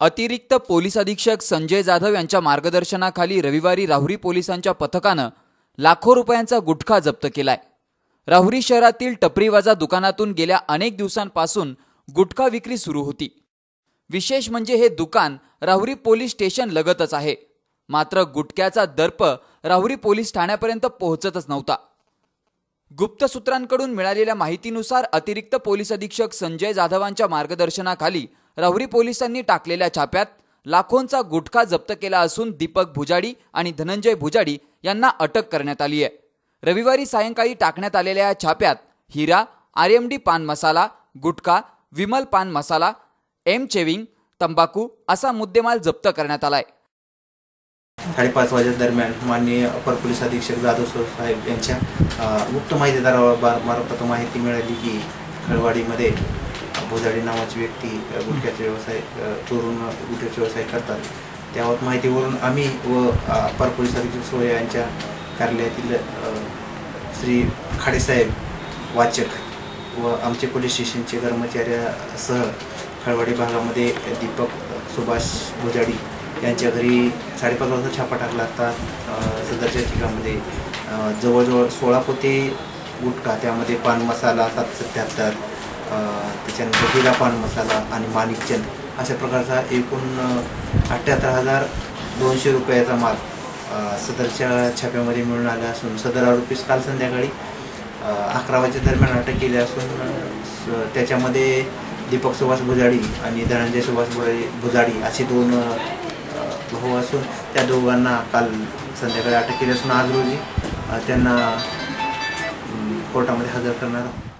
अतिरिक्त पोलीस अधीक्षक संजय जाधव यांच्या मार्गदर्शनाखाली रविवारी राहुरी पोलिसांच्या पथकानं लाखो रुपयांचा गुटखा जप्त केलाय. राहुरी शहरातील टपरीवाजा दुकानातून गेल्या अनेक दिवसांपासून गुटखा विक्री सुरू होती. विशेष म्हणजे हे दुकान राहुरी पोलीस स्टेशन लगतच आहे. मात्र गुटख्याचा दर्प राहुरी पोलीस ठाण्यापर्यंत पोहोचतच नव्हता. गुप्त सूत्रांकडून मिळालेल्या माहितीनुसार अतिरिक्त पोलीस अधीक्षक संजय जाधवांच्या मार्गदर्शनाखाली राहुरी पोलिसांनी टाकलेल्या छाप्यात लाखोंचा गुटखा जप्त केला असून दीपक भुजाडी आणि धनंजय भुजाडी यांना अटक करण्यात आली आहे. रविवारी सायंकाळी टाकण्यात आलेल्या या छाप्यात Hira R M D pan masala gutkha Vimal पान मसाला एम चेविंग तंबाखू असा मुद्देमाल जप्त करण्यात आलाय. साडेपाच वाजे दरम्यान माननीय अपर पोलीस अधीक्षक जाधव साहेब यांच्या गुप्त माहितीदारामार्फत माहिती मिळाली की खळवाडीमध्ये भोजाडी नावाची व्यक्ती अ, गुटख्याचा व्यवसाय चोरून गुटख्याचा व्यवसाय करतात. त्यावर माहितीवरून आम्ही व अ, पोलीस अधीक्षक सोय यांच्या कार्यालयातील श्री खाडेसाहेब वाचक व आमचे पोलीस स्टेशनचे कर्मचाऱ्यासह खळवाडी भागामध्ये दीपक सुभाष भुजाडी यांच्या घरी साडेपाच वाजता छापा टाकला असता सदरच्या ठिकाणामध्ये जवळजवळ सोळा पोते गुटखा त्यामध्ये पान मसाला सात सत्याहत्तर त्याच्यानंतर हिरा पान मसाला आणि माणिकचंद अशा प्रकारचा एकूण अठ्ठ्याहत्तर हजार दोनशे रुपयाचा माल सदरच्या छाप्यामध्ये मिळून आला असून सदर आरोपीस काल संध्याकाळी अकरा वाजेच्या दरम्यान अटक केली असून स- त्याच्यामध्ये दीपक सुभाष भुजाडी आणि धनंजय सुभाष भुजाडी भुजाडी असे दोन भाऊ असून त्या दोघांना काल संध्याकाळी अटक केली असून आज रोजी त्यांना कोर्टामध्ये हजर करणार आहोत.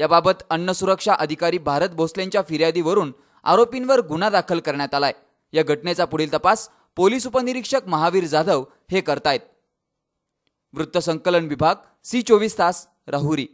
याबाबत अन्न सुरक्षा अधिकारी भारत भोसलेंच्या फिर्यादीवरून आरोपींवर गुन्हा दाखल करण्यात आलाय. या घटनेचा पुढील तपास पोलीस उपनिरीक्षक महावीर जाधव हे करतायत. वृत्तसंकलन विभाग सी चोवीस तास राहुरी.